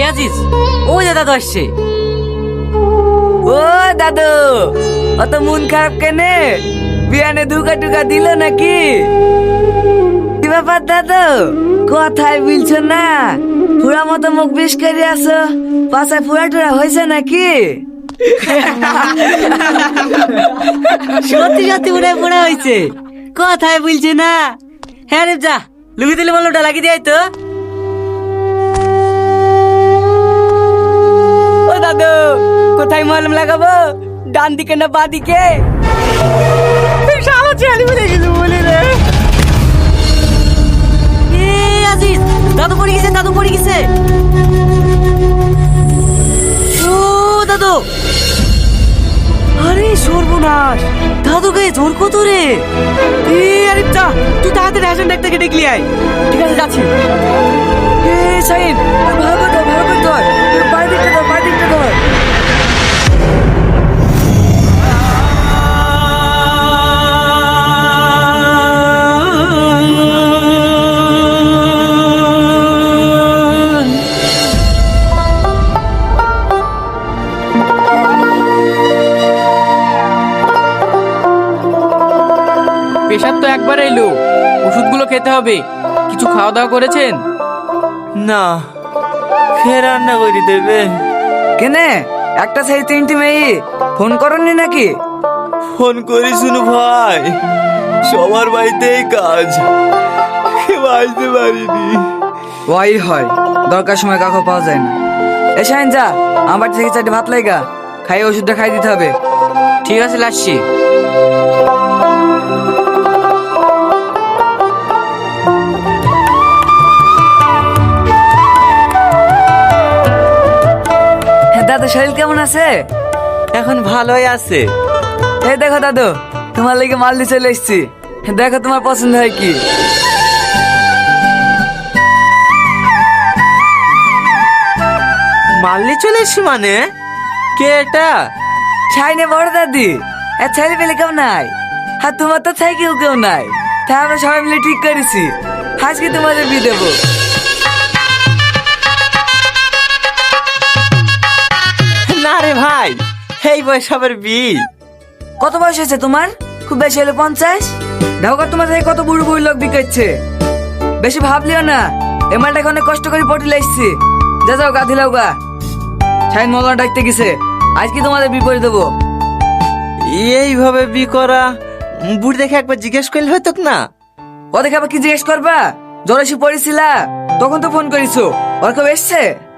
কে আছিস ও যে দাদু আসছে। ও দাদু, অত মন খারাপ কেনে? বিয়ানে ধুকা টুকা দিল নাকি? ব্যাপার দাদু? বলছো না। পুরা মতো মুখ বিষ করে আসো পাশায় পুরা টুরা হয়েছে নাকি? সত্যি সত্যি উড়ে পড়া হয়েছে। কথাই বলছে না। হ্যাঁ রে যা লুবি দিলে বলো ওটা লাগিয়ে দেয় তো। কোথায় মলম লাগাবো? ডান দিকে না বা দিকে? শালা বলে কিছু বলি রে। এ আজিজ দাদু পড়ে গেছে দাদু পড়ে গেছে। ও দাদু। আরে সর্বনাশ। দাদু গায়ে জোর কত রে? এ আরে যা তুই তাড়াতাড়ি হাসান ডাক্তারকে ডেকে আয়। ঠিক আছে যাচ্ছি। এ সাইন ভালো পেশাব তো একবার এলো। ওষুধগুলো খেতে হবে। কিছু খাওয়া দাওয়া করেছেন? না কে রান্না করে দেবে? কেনে? একটা সাইড তিনটি মেয়ে। ফোন করনি নাকি? ফোন করি শুনু ভাই। সবার বাড়িতেই কাজ। কেউ আসতে পারিনি। ওয়াই হয়। দরকার সময় কাকু পাওয়া যায় না। এ যা আমার থেকে চারটে ভাত লাইগা। খাইয়ে ওষুধটা খাই দিতে হবে। ঠিক আছে লাসছি দাদু শরীর কেমন আছে? এখন ভালোই আছে। এই দেখো দাদু তোমার লেগে মাল দিয়ে চলে এসছি। দেখো তোমার পছন্দ হয় কি। মারলি চলে এসছি মানে? কে এটা? শাইনে বড় দাদি। আর ছেলে পেলে কেউ নাই। আর তোমার তো থাই কেউ কেউ নাই। তাই আমরা সবাই মিলে ঠিক করেছি। আজকে তোমাদের বিয়ে দেবো। এই বয়স আবার বি কত বয়স হয়েছে তোমার? খুব বেশি হলে পঞ্চাশ? ঢাকা তোমার থেকে কত বুড়ো বুড়ো লোক বিকেছে বেশি ভাবলিও না। এ মালটাকে অনেক কষ্ট করে পটিলে এসছি যা যাও গা দিলাও গা। শাইন মলনা ডাকতে গেছে। আজকে তোমাদের বিপরীত দেবো। এইভাবে বি করা বুড়ি দেখে একবার জিজ্ঞেস করলে হয়তো না? ও দেখে আবার কি জিজ্ঞেস করবা? জ্বর এসে পড়েছিলা? তখন তো ফোন করিছো। ওর কেউ এসছে?